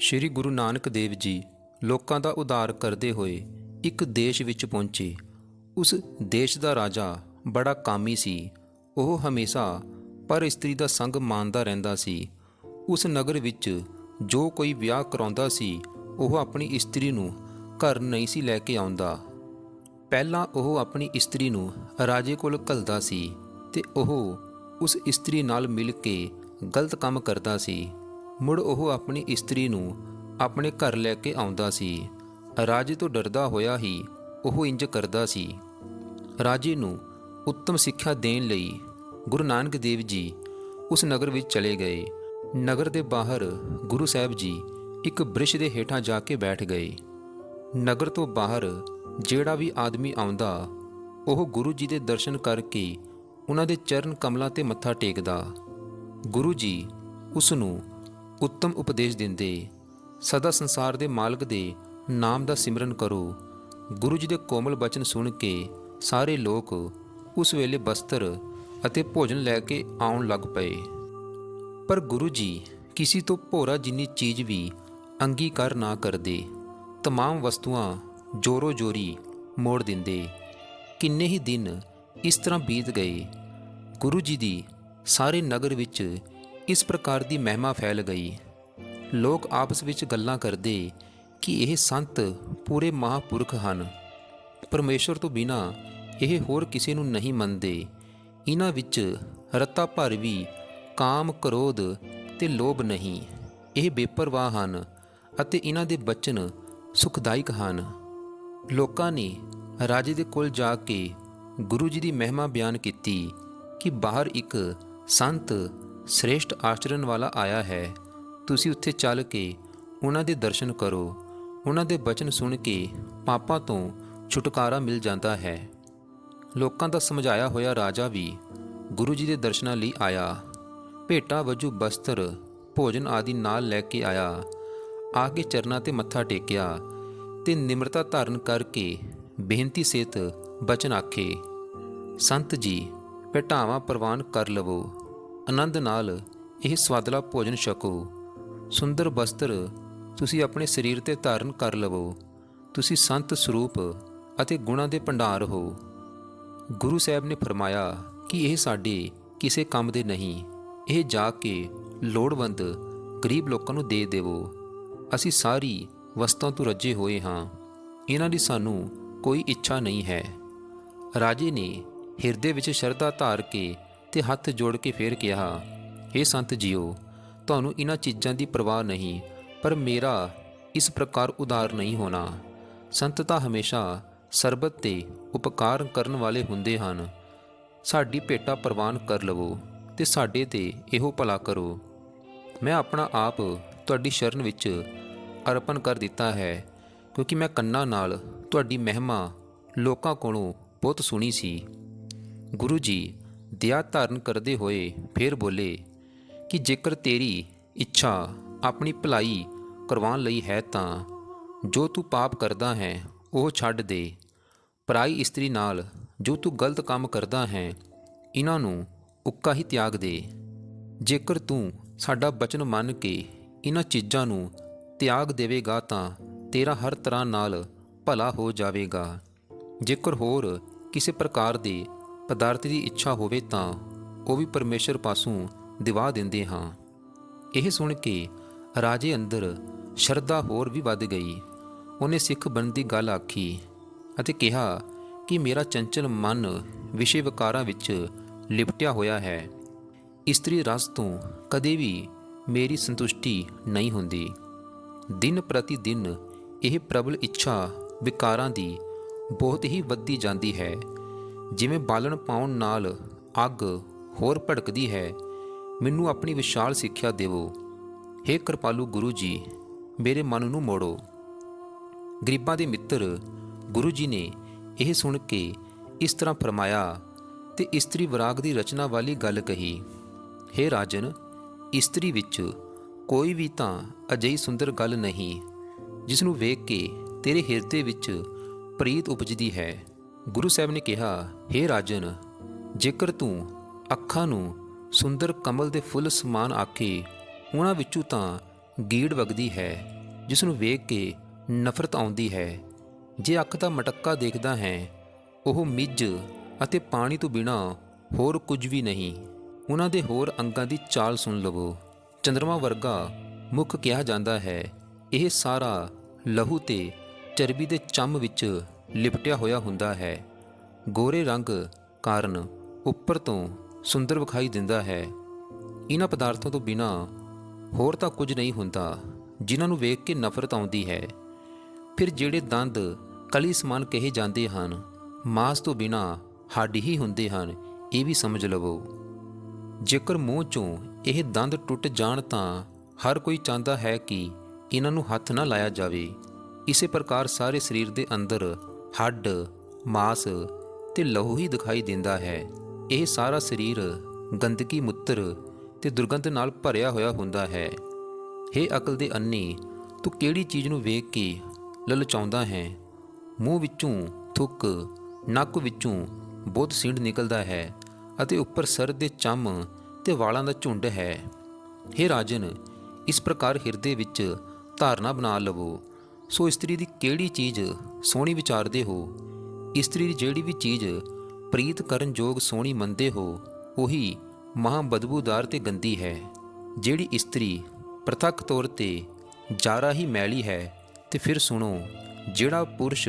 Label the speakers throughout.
Speaker 1: ਸ੍ਰੀ ਗੁਰੂ ਨਾਨਕ ਦੇਵ ਜੀ ਲੋਕਾਂ ਦਾ ਉਧਾਰ ਕਰਦੇ ਹੋਏ ਇੱਕ ਦੇਸ਼ ਵਿੱਚ ਪਹੁੰਚੇ। ਉਸ ਦੇਸ਼ ਦਾ ਰਾਜਾ ਬੜਾ ਕਾਮੀ ਸੀ। ਉਹ ਹਮੇਸ਼ਾ ਪਰ ਇਸਤਰੀ ਦਾ ਸੰਗ ਮਾਨਦਾ ਰਹਿੰਦਾ ਸੀ। ਉਸ ਨਗਰ ਵਿੱਚ ਜੋ ਕੋਈ ਵਿਆਹ ਕਰਾਉਂਦਾ ਸੀ, ਉਹ ਆਪਣੀ ਇਸਤਰੀ ਨੂੰ ਘਰ ਨਹੀਂ ਸੀ ਲੈ ਕੇ ਆਉਂਦਾ। ਪਹਿਲਾਂ ਉਹ ਆਪਣੀ ਇਸਤਰੀ ਨੂੰ ਰਾਜੇ ਕੋਲ ਘੱਲਦਾ ਸੀ ਤੇ ਉਹ ਉਸ ਇਸਤਰੀ ਨਾਲ ਮਿਲ ਕੇ ਗਲਤ ਕੰਮ ਕਰਦਾ ਸੀ। ਮੁੜ ਉਹ ਆਪਣੀ ਇਸਤਰੀ ਨੂੰ ਆਪਣੇ ਘਰ ਲੈ ਕੇ ਆਉਂਦਾ ਸੀ। ਰਾਜੇ ਤੋਂ ਡਰਦਾ ਹੋਇਆ ਹੀ ਉਹ ਇੰਜ ਕਰਦਾ ਸੀ। ਰਾਜੇ ਨੂੰ ਉੱਤਮ ਸਿੱਖਿਆ ਦੇਣ ਲਈ ਗੁਰੂ ਨਾਨਕ ਦੇਵ ਜੀ ਉਸ ਨਗਰ ਵਿੱਚ ਚਲੇ ਗਏ। ਨਗਰ ਦੇ ਬਾਹਰ ਗੁਰੂ ਸਾਹਿਬ ਜੀ ਇੱਕ ਬ੍ਰਿਸ਼ ਦੇ ਹੇਠਾਂ ਜਾ ਕੇ ਬੈਠ ਗਏ। ਨਗਰ ਤੋਂ ਬਾਹਰ ਜਿਹੜਾ ਵੀ ਆਦਮੀ ਆਉਂਦਾ, ਉਹ ਗੁਰੂ ਜੀ ਦੇ ਦਰਸ਼ਨ ਕਰਕੇ ਉਹਨਾਂ ਦੇ ਚਰਨ ਕਮਲਾਂ ਤੇ ਮੱਥਾ ਟੇਕਦਾ। ਗੁਰੂ ਜੀ ਉਸ ਨੂੰ ਉੱਤਮ ਉਪਦੇਸ਼ ਦਿੰਦੇ ਸਦਾ ਸੰਸਾਰ ਦੇ ਮਾਲਕ ਦੇ ਨਾਮ ਦਾ ਸਿਮਰਨ ਕਰੋ ਗੁਰੂ ਜੀ ਦੇ ਕੋਮਲ ਬਚਨ ਸੁਣ ਕੇ ਸਾਰੇ ਲੋਕ ਉਸ ਵੇਲੇ ਬਸਤਰ ਅਤੇ ਭੋਜਨ ਲੈ ਕੇ ਆਉਣ ਲੱਗ ਪਏ ਪਰ ਗੁਰੂ ਜੀ ਕਿਸੇ ਤੋਂ ਭੋਰਾ ਜਿੰਨੀ ਚੀਜ਼ ਵੀ ਅੰਗੀਕਾਰ ਨਾ ਕਰਦੇ तमाम ਵਸਤੂਆਂ ਜੋਰੋ ਜੋਰੀ ਮੋੜ ਦਿੰਦੇ ਕਿੰਨੇ ਹੀ ਦਿਨ ਇਸ ਤਰ੍ਹਾਂ ਬੀਤ ਗਏ ਗੁਰੂ ਜੀ ਦੀ ਸਾਰੇ ਨਗਰ ਵਿੱਚ ਇਸ ਪ੍ਰਕਾਰ ਦੀ ਮਹਿਮਾ ਫੈਲ ਗਈ। ਲੋਕ ਆਪਸ ਵਿੱਚ ਗੱਲਾਂ ਕਰਦੇ ਕਿ ਇਹ ਸੰਤ ਪੂਰੇ ਮਹਾਪੁਰਖ ਹਨ। ਪਰਮੇਸ਼ਰ ਤੋਂ ਬਿਨਾ ਇਹ ਹੋਰ ਕਿਸੇ ਨੂੰ ਨਹੀਂ ਮੰਨਦੇ। ਇਹਨਾਂ ਵਿੱਚ ਰੱਤਾ ਭਰ ਵੀ, ਕਾਮ, ਕ੍ਰੋਧ ਤੇ ਲੋਭ ਨਹੀਂ। ਇਹ ਬੇਪਰਵਾਹ ਹਨ ਅਤੇ ਇਹਨਾਂ ਦੇ ਬਚਨ ਸੁਖਦਾਇਕ ਹਨ। ਲੋਕਾਂ ਨੇ ਰਾਜੇ ਦੇ ਕੋਲ ਜਾ ਕੇ ਗੁਰੂ ਜੀ ਦੀ ਮਹਿਮਾ ਬਿਆਨ ਕੀਤੀ ਕਿ ਬਾਹਰ ਇੱਕ ਸੰਤ ਸ੍ਰੇਸ਼ਟ ਆਚਰਣ ਵਾਲਾ ਆਇਆ ਹੈ। ਤੁਸੀਂ ਉੱਥੇ ਚੱਲ ਕੇ ਉਹਨਾਂ ਦੇ ਦਰਸ਼ਨ ਕਰੋ। ਉਹਨਾਂ ਦੇ ਬਚਨ ਸੁਣ ਕੇ ਪਾਪਾਂ ਤੋਂ ਛੁਟਕਾਰਾ ਮਿਲ ਜਾਂਦਾ ਹੈ। ਲੋਕਾਂ ਦਾ ਸਮਝਾਇਆ ਹੋਇਆ ਰਾਜਾ ਵੀ ਗੁਰੂ ਜੀ ਦੇ ਦਰਸ਼ਨਾਂ ਲਈ ਆਇਆ। ਭੇਟਾ ਵਜੂ ਬਸਤਰ, ਭੋਜਨ ਆਦਿ ਨਾਲ ਲੈ ਕੇ ਆਇਆ। ਆ ਕੇ ਚਰਨਾਂ ਤੇ ਮੱਥਾ ਟੇਕਿਆ ਤੇ ਨਿਮਰਤਾ ਧਾਰਨ ਕਰਕੇ ਬੇਨਤੀ ਸੇਤ ਬਚਨ ਆਖੇ, ਸੰਤ ਜੀ, ਭੇਟਾਵਾਂ ਪ੍ਰਵਾਨ ਕਰ ਲਵੋ। ਆਨੰਦ ਨਾਲ ਇਹ ਸਵਾਦਲਾ ਭੋਜਨ ਛਕੋ। ਸੁੰਦਰ ਵਸਤਰ ਤੁਸੀਂ ਆਪਣੇ ਸਰੀਰ ਤੇ ਧਾਰਨ ਕਰ ਲਵੋ। ਤੁਸੀਂ ਸੰਤ ਸਰੂਪ ਅਤੇ ਗੁਣਾਂ ਦੇ ਭੰਡਾਰ ਹੋ। ਗੁਰੂ ਸਾਹਿਬ ਨੇ ਫਰਮਾਇਆ ਕਿ ਇਹ ਸਾਡੇ ਕਿਸੇ ਕੰਮ ਦੇ ਨਹੀਂ। ਇਹ ਜਾ ਕੇ ਲੋੜਵੰਦ, ਗਰੀਬ ਲੋਕਾਂ ਨੂੰ ਦੇ ਦੇਵੋ। ਅਸੀਂ ਸਾਰੀ ਵਸਤਾਂ ਤੋਂ ਰੱਜੇ ਹੋਏ ਹਾਂ। ਇਹਨਾਂ ਦੀ ਸਾਨੂੰ ਕੋਈ ਇੱਛਾ ਨਹੀਂ ਹੈ। ਰਾਜੇ ਨੇ ਹਿਰਦੇ ਵਿੱਚ ਸ਼ਰਧਾ ਧਾਰ ਕੇ ਤੇ ਹੱਥ ਜੋੜ ਕੇ ਫੇਰ ਕਿਹਾ हे ਸੰਤ ਜੀਓ, ਤੁਹਾਨੂੰ ਇਹਨਾਂ ਚੀਜ਼ਾਂ ਦੀ ਪਰਵਾਹ ਨਹੀਂ, ਪਰ ਮੇਰਾ ਇਸ ਪ੍ਰਕਾਰ ਉਦਾਰ ਨਹੀਂ ਹੋਣਾ। ਸੰਤ ਤਾਂ ਹਮੇਸ਼ਾ ਸਰਬਤ ਤੇ ਉਪਕਾਰ ਕਰਨ ਵਾਲੇ ਹੁੰਦੇ ਹਨ। ਸਾਡੀ ਭੇਟਾ ਪ੍ਰਵਾਨ ਕਰ ਲਵੋ ਤੇ ਸਾਡੇ ਤੇ ਇਹੋ ਭਲਾ ਕਰੋ। ਮੈਂ ਆਪਣਾ ਆਪ ਤੁਹਾਡੀ ਸ਼ਰਨ ਵਿੱਚ ਅਰਪਣ ਕਰ ਦਿੱਤਾ ਹੈ, ਕਿਉਂਕਿ ਮੈਂ ਕੰਨਾਂ ਨਾਲ ਤੁਹਾਡੀ ਮਹਿਮਾ ਲੋਕਾਂ ਕੋਲੋਂ ਬਹੁਤ ਸੁਣੀ ਸੀ। ਗੁਰੂ ਜੀ ਦਇਆ ਧਾਰਨ ਕਰਦੇ ਹੋਏ ਫਿਰ ਬੋਲੇ ਕਿ ਜੇਕਰ ਤੇਰੀ ਇੱਛਾ ਆਪਣੀ ਭਲਾਈ ਕਰਵਾਉਣ ਲਈ ਹੈ ਤਾਂ ਜੋ ਤੂੰ ਪਾਪ ਕਰਦਾ ਹੈ, ਉਹ ਛੱਡ ਦੇ। ਪਰਾਈ ਇਸਤਰੀ ਨਾਲ ਜੋ ਤੂੰ ਗਲਤ ਕੰਮ ਕਰਦਾ ਹੈ, ਇਹਨਾਂ ਨੂੰ ਉੱਕਾ ਹੀ ਤਿਆਗ ਦੇ। ਜੇਕਰ ਤੂੰ ਸਾਡਾ ਬਚਨ ਮੰਨ ਕੇ ਇਹਨਾਂ ਚੀਜ਼ਾਂ ਨੂੰ ਤਿਆਗ ਦੇਵੇਗਾ ਤਾਂ ਤੇਰਾ ਹਰ ਤਰ੍ਹਾਂ ਨਾਲ ਭਲਾ ਹੋ ਜਾਵੇਗਾ। ਜੇਕਰ ਹੋਰ ਕਿਸੇ ਪ੍ਰਕਾਰ ਦੇ ਪਦਾਰਥ ਦੀ ਇੱਛਾ ਹੋਵੇ ਤਾਂ ਉਹ ਵੀ ਪਰਮੇਸ਼ਰ ਪਾਸੋਂ ਦਿਵਾ ਦਿੰਦੇ ਹਾਂ। ਇਹ ਸੁਣ ਕੇ ਰਾਜੇ ਅੰਦਰ ਸ਼ਰਧਾ ਹੋਰ ਵੀ ਵੱਧ ਗਈ। ਉਹਨੇ ਸਿੱਖ ਬਣਨ ਦੀ ਗੱਲ ਆਖੀ ਅਤੇ ਕਿਹਾ ਕਿ ਮੇਰਾ ਚੰਚਲ ਮਨ ਵਿਸ਼ੇ ਵਿਕਾਰਾਂ ਵਿੱਚ ਲਿਪਟਿਆ ਹੋਇਆ ਹੈ। ਇਸਤਰੀ ਰਸ ਤੋਂ ਕਦੇ ਵੀ ਮੇਰੀ ਸੰਤੁਸ਼ਟੀ ਨਹੀਂ ਹੁੰਦੀ। ਦਿਨ ਪ੍ਰਤੀ ਦਿਨ ਇਹ ਪ੍ਰਬਲ ਇੱਛਾ ਵਿਕਾਰਾਂ ਦੀ ਬਹੁਤ ਹੀ ਵੱਧਦੀ ਜਾਂਦੀ ਹੈ। ਜਿਵੇਂ ਬਾਲਣ ਪਾਉਣ ਨਾਲ ਅੱਗ ਹੋਰ ਭੜਕਦੀ ਹੈ, ਮੈਨੂੰ ਆਪਣੀ ਵਿਸ਼ਾਲ ਸਿੱਖਿਆ ਦੇਵੋ। हे ਕਿਰਪਾਲੂ ਗੁਰੂ ਜੀ, ਮੇਰੇ ਮਨ ਨੂੰ ਮੋੜੋ। ਗਰੀਬਾਂ ਦੇ ਮਿੱਤਰ, ਗੁਰੂ ਜੀ ਨੇ ਇਹ ਸੁਣ ਕੇ ਇਸ ਤਰ੍ਹਾਂ ਫਰਮਾਇਆ ਤੇ ਇਸਤਰੀ ਵਿਰਾਗ ਦੀ ਰਚਨਾ ਵਾਲੀ ਗੱਲ ਕਹੀ हे ਰਾਜਨ, ਇਸਤਰੀ ਵਿੱਚ ਕੋਈ ਵੀ ਤਾਂ ਅਜਿਹੀ ਸੁੰਦਰ ਗੱਲ ਨਹੀਂ ਜਿਸ ਨੂੰ ਵੇਖ ਕੇ ਤੇਰੇ ਹਿਰਦੇ ਵਿੱਚ ਪ੍ਰੀਤ ਉਪਜਦੀ ਹੈ। ਗੁਰੂ ਸਾਹਿਬ ਨੇ ਕਿਹਾ हे ਰਾਜਨ, ਜੇਕਰ ਤੂੰ ਅੱਖਾਂ ਨੂੰ ਸੁੰਦਰ ਕਮਲ ਦੇ ਫੁੱਲ ਸਮਾਨ ਆਖੇ, ਉਹਨਾਂ ਵਿੱਚੋਂ ਤਾਂ ਗੀੜ ਵਗਦੀ ਹੈ, ਜਿਸ ਨੂੰ ਵੇਖ ਕੇ ਨਫ਼ਰਤ ਆਉਂਦੀ ਹੈ। ਜੇ ਅੱਖ ਦਾ ਮਟੱਕਾ ਦੇਖਦਾ ਹੈ, ਉਹ ਮਿੱਝ ਅਤੇ ਪਾਣੀ ਤੋਂ ਬਿਨਾ ਹੋਰ ਕੁਝ ਵੀ ਨਹੀਂ। ਉਹਨਾਂ ਦੇ ਹੋਰ ਅੰਗਾਂ ਦੀ ਚਾਲ ਸੁਣ ਲਵੋ। ਚੰਦਰਮਾ ਵਰਗਾ ਮੁੱਖ ਕਿਹਾ ਜਾਂਦਾ ਹੈ, ਇਹ ਸਾਰਾ ਲਹੂ ਤੇ ਚਰਬੀ ਦੇ ਚੰਮ ਵਿੱਚ ਲਿਪਟਿਆ ਹੋਇਆ ਹੁੰਦਾ ਹੈ। ਗੋਰੇ ਰੰਗ ਕਾਰਨ ਉੱਪਰ ਤੋਂ ਸੁੰਦਰ ਵਿਖਾਈ ਦਿੰਦਾ ਹੈ। ਇਹਨਾਂ ਪਦਾਰਥਾਂ ਤੋਂ ਬਿਨਾ ਹੋਰ ਤਾਂ ਕੁਝ ਨਹੀਂ ਹੁੰਦਾ, ਜਿਨ੍ਹਾਂ ਨੂੰ ਵੇਖ ਕੇ ਨਫ਼ਰਤ ਆਉਂਦੀ ਹੈ। ਫਿਰ ਜਿਹੜੇ ਦੰਦ ਕਲੀ ਸਮਾਨ ਕਹੇ ਜਾਂਦੇ ਹਨ, ਮਾਸ ਤੋਂ ਬਿਨਾ ਹੱਡ ਹੀ ਹੁੰਦੇ ਹਨ, ਇਹ ਵੀ ਸਮਝ ਲਵੋ। ਜੇਕਰ ਮੂੰਹ ਚੋਂ ਇਹ ਦੰਦ ਟੁੱਟ ਜਾਣ ਤਾਂ ਹਰ ਕੋਈ ਚਾਹੁੰਦਾ ਹੈ ਕਿ ਇਹਨਾਂ ਨੂੰ ਹੱਥ ਨਾ ਲਾਇਆ ਜਾਵੇ। ਇਸੇ ਪ੍ਰਕਾਰ ਸਾਰੇ ਸਰੀਰ ਦੇ ਅੰਦਰ ਹੱਡ, ਮਾਸ ਤੇ ਲਹੂ ਹੀ ਦਿਖਾਈ ਦਿੰਦਾ ਹੈ। ਇਹ ਸਾਰਾ ਸਰੀਰ ਗੰਦਗੀ ਮੁੱਤਰ ਤੇ ਦੁਰਗੰਧ ਨਾਲ ਭਰਿਆ ਹੋਇਆ ਹੁੰਦਾ ਹੈ। ਹੇ ਅਕਲ ਦੇ ਅੰਨੀ ਤੂੰ ਕਿਹੜੀ ਚੀਜ਼ ਨੂੰ ਵੇਖ ਕੇ ਲਲਚਾਉਂਦਾ ਹੈ? ਮੂੰਹ ਵਿੱਚੋਂ ਥੁੱਕ, ਨੱਕ ਵਿੱਚੋਂ ਬਹੁਤ ਸਿੰਡ ਨਿਕਲਦਾ ਹੈ ਅਤੇ ਉੱਪਰ ਸਰ ਦੇ ਚੰਮ ਤੇ ਵਾਲਾਂ ਦਾ ਝੁੰਡ ਹੈ। ਹੇ ਰਾਜਨ, ਇਸ ਪ੍ਰਕਾਰ ਹਿਰਦੇ ਵਿੱਚ ਧਾਰਨਾ ਬਣਾ ਲਵੋ ਸੋ ਇਸਤਰੀ ਦੀ ਕਿਹੜੀ ਚੀਜ਼ ਸੋਹਣੀ ਵਿਚਾਰਦੇ ਹੋ? ਇਸਤਰੀ ਦੀ ਜਿਹੜੀ ਵੀ ਚੀਜ਼ ਪ੍ਰੀਤ ਕਰਨ ਯੋਗ ਸੋਹਣੀ ਮੰਨਦੇ ਹੋ, ਉਹੀ ਮਹਾ ਬਦਬੂਦਾਰ ਤੇ ਗੰਦੀ ਹੈ। ਜਿਹੜੀ ਇਸਤਰੀ ਪ੍ਰਤੱਖ ਤੌਰ ਤੇ ਜਾਰਾ ਹੀ ਮੈਲੀ ਹੈ, ਤੇ ਫਿਰ ਸੁਣੋ, ਜਿਹੜਾ ਪੁਰਸ਼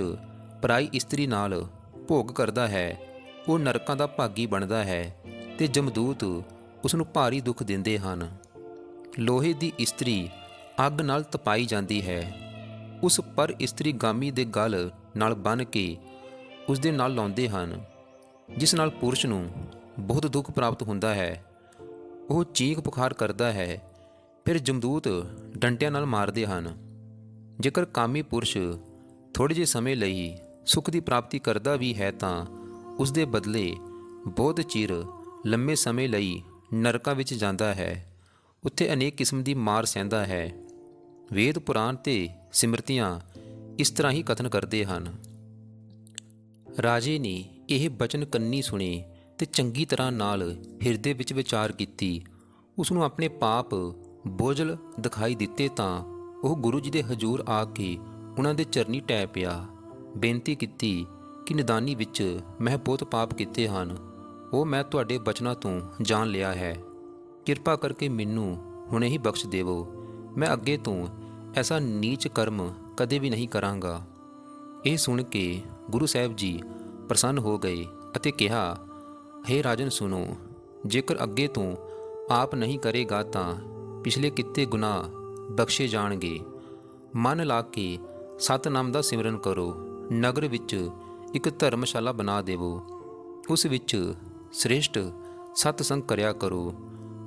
Speaker 1: ਪਰਾਈ ਇਸਤਰੀ ਨਾਲ ਭੋਗ ਕਰਦਾ ਹੈ, ਉਹ ਨਰਕਾਂ ਦਾ ਭਾਗੀ ਬਣਦਾ ਹੈ ਤੇ ਜਮਦੂਤ ਉਸ ਨੂੰ ਭਾਰੀ ਦੁੱਖ ਦਿੰਦੇ ਹਨ। ਲੋਹੇ ਦੀ ਇਸਤਰੀ ਅੱਗ ਨਾਲ ਤਪਾਈ ਜਾਂਦੀ ਹੈ। ਉਸ ਪਰ ਇਸਤਰੀ ਗਾਮੀ ਦੇ ਗਲ ਨਾਲ ਬੰਨ ਕੇ ਉਸ ਦੇ ਨਾਲ ਲਾਉਂਦੇ ਹਨ, ਜਿਸ ਨਾਲ ਪੁਰਸ਼ ਨੂੰ ਬਹੁਤ ਦੁੱਖ ਪ੍ਰਾਪਤ ਹੁੰਦਾ ਹੈ। ਉਹ ਚੀਖ ਪੁਕਾਰ ਕਰਦਾ ਹੈ, ਫਿਰ ਜਮਦੂਤ ਡੰਟਿਆਂ ਨਾਲ ਮਾਰਦੇ ਹਨ। ਜੇਕਰ ਕਾਮੀ ਪੁਰਸ਼ ਥੋੜੇ ਜਿਹੇ ਸਮੇਂ ਲਈ ਸੁਖ ਦੀ ਪ੍ਰਾਪਤੀ ਕਰਦਾ ਵੀ ਹੈ ਤਾਂ ਉਸ ਦੇ ਬਦਲੇ ਬਹੁਤ ਚਿਰ ਲੰਮੇ ਸਮੇਂ ਲਈ ਨਰਕਾਂ ਵਿੱਚ ਜਾਂਦਾ ਹੈ। ਉੱਥੇ ਅਨੇਕ ਕਿਸਮ ਦੀ ਮਾਰ ਸਹਿੰਦਾ ਹੈ। ਵੇਦ ਪੁਰਾਣ ਤੇ ਸਿਮਰਤੀਆਂ ਇਸ ਤਰ੍ਹਾਂ ਹੀ ਕਥਨ ਕਰਦੇ ਹਨ। ਰਾਜੇ ਨੇ ਇਹ ਬਚਨ ਕੰਨੀ ਸੁਣੇ ਤੇ ਚੰਗੀ ਤਰ੍ਹਾਂ ਨਾਲ ਹਿਰਦੇ ਵਿੱਚ ਵਿਚਾਰ ਕੀਤੀ। ਉਸ ਨੂੰ ਆਪਣੇ ਪਾਪ ਬੋਝਲ ਦਿਖਾਈ ਦਿੱਤੇ ਤਾਂ ਉਹ ਗੁਰੂ ਜੀ ਦੇ ਹਜ਼ੂਰ ਆ ਕੇ ਉਹਨਾਂ ਦੇ ਚਰਨੀ ਟੈ ਪਿਆ। ਬੇਨਤੀ ਕੀਤੀ ਕਿ ਨਿਦਾਨੀ ਵਿੱਚ ਮੈਂ ਬਹੁਤ ਪਾਪ ਕੀਤੇ ਹਨ। ਉਹ ਮੈਂ ਤੁਹਾਡੇ ਬਚਨਾਂ ਤੋਂ ਜਾਣ ਲਿਆ ਹੈ। ਕਿਰਪਾ ਕਰਕੇ ਮੈਨੂੰ ਹੁਣੇ ਹੀ ਬਖਸ਼ ਦੇਵੋ। ਮੈਂ ਅੱਗੇ ਤੋਂ ਐਸਾ ਨੀਚ ਕਰਮ ਕਦੇ ਵੀ ਨਹੀਂ ਕਰਾਂਗਾ। ਇਹ ਸੁਣ ਕੇ ਗੁਰੂ ਸਾਹਿਬ ਜੀ ਪ੍ਰਸੰਨ ਹੋ ਗਏ ਅਤੇ ਕਿਹਾ, ਹੇ ਰਾਜਨ ਸੁਨੋ ਜੇਕਰ ਅੱਗੇ ਤੋਂ ਆਪ ਨਹੀਂ ਕਰੇਗਾ ਤਾਂ ਪਿਛਲੇ ਕਿਤੇ ਗੁਨਾਹ ਬਖਸ਼ੇ ਜਾਣਗੇ। ਮਨ ਲਾ ਕੇ ਸਤਨਾਮ ਦਾ ਸਿਮਰਨ ਕਰੋ, ਨਗਰ ਵਿੱਚ ਇੱਕ ਧਰਮਸ਼ਾਲਾ ਬਣਾ ਦੇਵੋ। ਉਸ ਵਿੱਚ ਸ੍ਰੇਸ਼ਟ ਸਤਸੰਗ ਕਰਿਆ ਕਰੋ।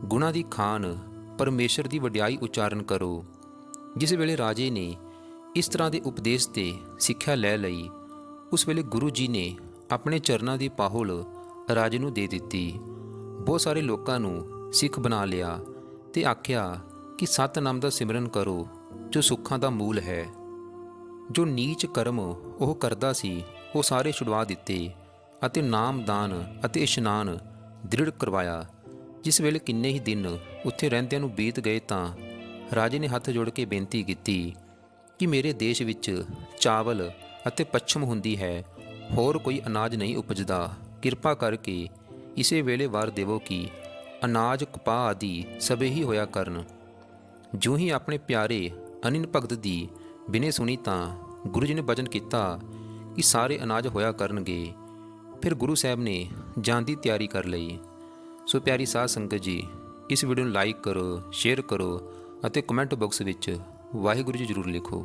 Speaker 1: ਗੁਣਾ ਦੀ ਖਾਨ ਪਰਮੇਸ਼ਰ ਦੀ ਵਡਿਆਈ ਉਚਾਰਨ ਕਰੋ। ਜਿਸ ਵੇਲੇ ਰਾਜੇ ਨੇ ਇਸ ਤਰ੍ਹਾਂ ਦੇ ਉਪਦੇਸ਼ ਤੇ ਸਿੱਖਿਆ ਲੈ ਲਈ, ਉਸ ਵੇਲੇ ਗੁਰੂ ਜੀ ਨੇ ਆਪਣੇ ਚਰਨਾਂ ਦੀ ਪਾਹੁਲ ਰਾਜੇ ਨੂੰ ਦੇ ਦਿੱਤੀ। ਬਹੁਤ ਸਾਰੇ ਲੋਕਾਂ ਨੂੰ ਸਿੱਖ ਬਣਾ ਲਿਆ ਤੇ ਆਖਿਆ ਕਿ ਸਤਨਾਮ ਦਾ ਸਿਮਰਨ ਕਰੋ, ਜੋ ਸੁੱਖਾਂ ਦਾ ਮੂਲ ਹੈ। ਜੋ ਨੀਚ ਕਰਮ ਉਹ ਕਰਦਾ ਸੀ, ਉਹ ਸਾਰੇ ਛੁਡਵਾ ਦਿੱਤੇ ਅਤੇ ਨਾਮਦਾਨ ਅਤੇ ਇਸ਼ਨਾਨ ਦ੍ਰਿੜ ਕਰਵਾਇਆ। ਜਿਸ ਵੇਲੇ ਕਿੰਨੇ ਹੀ ਦਿਨ ਉੱਥੇ ਰਹਿੰਦਿਆਂ ਨੂੰ ਬੀਤ ਗਏ ਤਾਂ ਰਾਜੇ ਨੇ ਹੱਥ ਜੋੜ ਕੇ ਬੇਨਤੀ ਕੀਤੀ ਕਿ ਮੇਰੇ ਦੇਸ਼ ਵਿੱਚ ਚਾਵਲ ਅਤੇ ਪੱਛਮ ਹੁੰਦੀ ਹੈ, ਹੋਰ ਕੋਈ ਅਨਾਜ ਨਹੀਂ ਉਪਜਦਾ। ਕਿਰਪਾ ਕਰਕੇ ਇਸੇ ਵੇਲੇ ਵਾਰ ਦੇਵੋ ਕਿ ਅਨਾਜ, ਕਪਾਹ ਆਦਿ ਸਭੇ ਹੀ ਹੋਇਆ ਕਰਨ। ਜੂ ਹੀ ਆਪਣੇ ਪਿਆਰੇ ਅਨਿਨ ਭਗਤ ਦੀ ਬਿਨੇ ਸੁਣੀ ਤਾਂ ਗੁਰੂ ਜੀ ਨੇ ਬਚਨ ਕੀਤਾ ਕਿ ਸਾਰੇ ਅਨਾਜ ਹੋਇਆ ਕਰਨਗੇ। ਫਿਰ ਗੁਰੂ ਸਾਹਿਬ ਨੇ ਜਾਣ ਦੀ ਤਿਆਰੀ ਕਰ ਲਈ। ਸੋ ਪਿਆਰੀ ਸਾਧ ਸੰਗਤ ਜੀ, ਇਸ ਵੀਡੀਓ ਨੂੰ ਲਾਈਕ ਕਰੋ ਸ਼ੇਅਰ ਕਰੋ ਅਤੇ ਕਮੈਂਟ ਬਾਕਸ ਵਿੱਚ ਵਾਹਿਗੁਰੂ ਜੀ ਜ਼ਰੂਰ ਲਿਖੋ।